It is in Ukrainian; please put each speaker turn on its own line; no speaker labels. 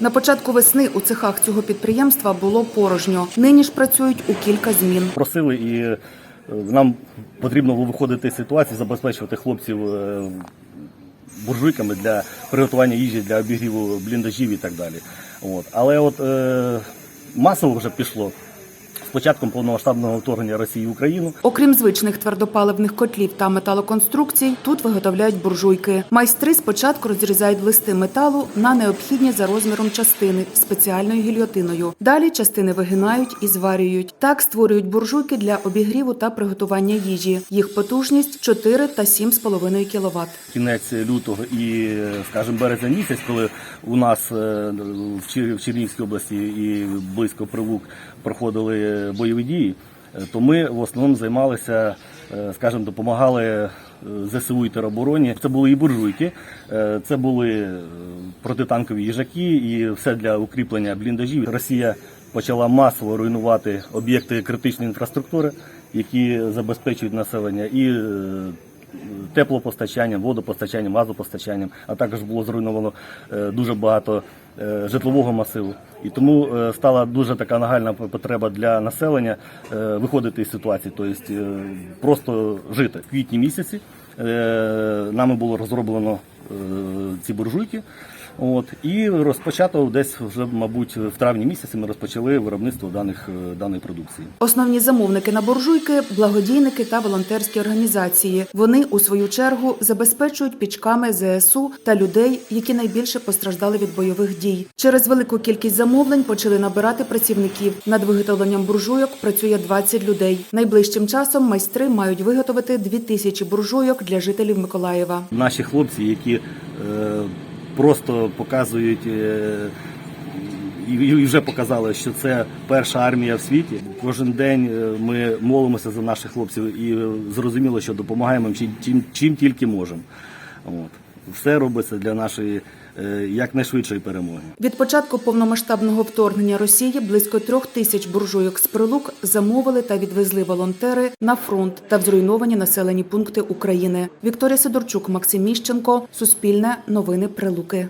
На початку весни у цехах цього підприємства було порожньо. Нині ж працюють у кілька змін.
Просили і е, нам потрібно було виходити з ситуації, забезпечувати хлопців е, буржуйками для приготування їжі, для обігріву бліндажів і так далі. От. Але от е, масово вже пішло початком повномасштабного вторгнення Росії в Україну.
Окрім звичних твердопаливних котлів та металоконструкцій, тут виготовляють буржуйки. Майстри спочатку розрізають листи металу на необхідні за розміром частини спеціальною гільйотиною. Далі частини вигинають і зварюють. Так створюють буржуйки для обігріву та приготування їжі. Їх потужність 4 та 7,5 кВт.
Кінець лютого і, скажімо, березень місяць, коли у нас е, в Чер- в Чернігівській області і близько Прилук проходили бойові дії, е, то ми в основному займалися, е, скажімо, допомагали е, ЗСУ і теробороні. Це були і буржуйки, це були протитанкові їжаки і все для укріплення бліндажів. Росія почала масово руйнувати об'єкти критичної інфраструктури, які забезпечують населення, і теплопостачанням, водопостачанням, газопостачанням, а також було зруйновано е, дуже багато е, житлового масиву. І тому е, стала дуже така нагальна потреба для населення виходити із ситуації, тобто просто жити. В квітні місяці нами було розроблено ці буржуйки. От і розпочато десь вже, мабуть, в травні місяці ми розпочали виробництво даних е, даної продукції.
Основні замовники на буржуйки благодійники та волонтерські організації. Вони у свою чергу забезпечують пічками ЗСУ та людей, які найбільше постраждали від бойових дій. Через велику кількість замовлень почали набирати працівників. Над виготовленням буржуйок працює 20 людей. Найближчим часом майстри мають виготовити 2000 буржуйок для жителів Миколаєва.
Наші хлопці, які е, просто показують. Е, і вже показали, що це перша армія в світі. Кожен день е, ми молимося за наших хлопців і зрозуміло, що допомагаємо чим, чим, тільки можемо. От. Все робиться для нашої якнайшвидшої перемоги.
Від початку повномасштабного вторгнення Росії близько трьох тисяч буржуйок з прилук замовили та відвезли волонтери на фронт та в зруйновані населені пункти України. Вікторія Сидорчук, Максим Міщенко, Суспільне, Новини Прилуки.